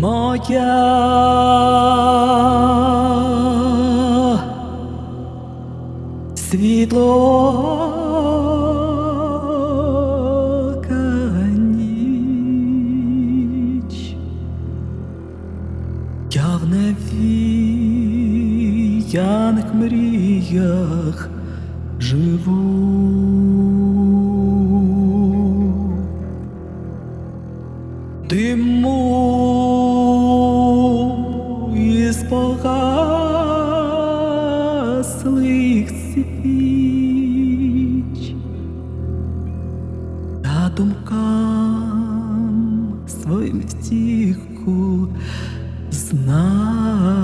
Моя світлока ніч, я в невіяних мріях живу. Втіху знайду.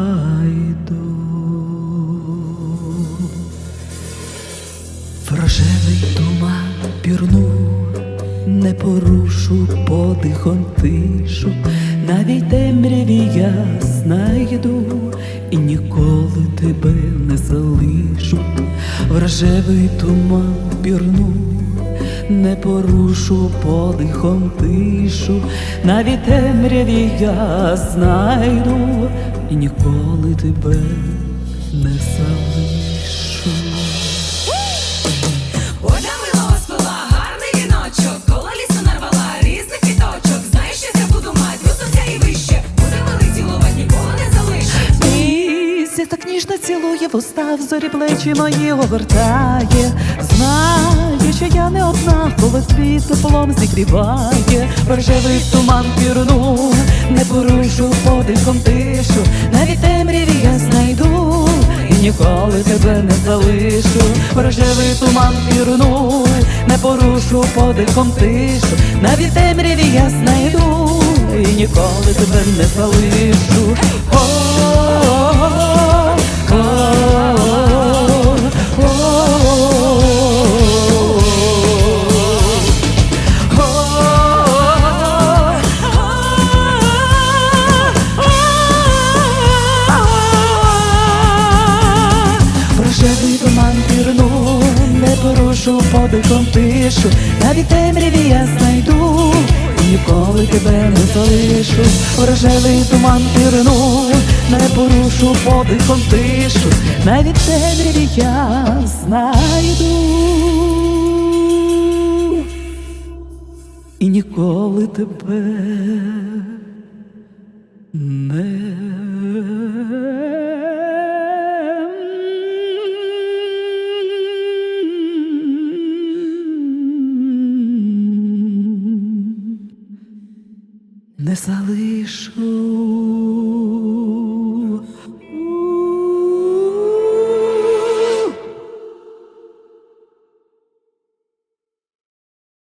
Врожевий туман пірну, не порушу подихом тишу, навіть темряві я знайду і ніколи тебе не залишу. Врожевий туман пірну, не порушу подихом тишу, навіть темряві я знайду і ніколи тебе не залишу. Ніжно цілує, вуста в зорі плечі мої обертає. Знає, що я не одна, коли світ теплом зігріває. Рожевий туман пірну, не порушу подихом тишу, навіть темряві я знайду. І ніколи тебе не залишу, рожевий туман пірну, не порушу подихом тишу, навіть темряві я знайду, і ніколи тебе не залишу. Порушу подихом тишу, навіть темряві я знайду, і ніколи тебе не залишу. Рожевий туман пірну, не порушу подихом тишу, навіть темряві я знайду. І ніколи тебе не не залишу.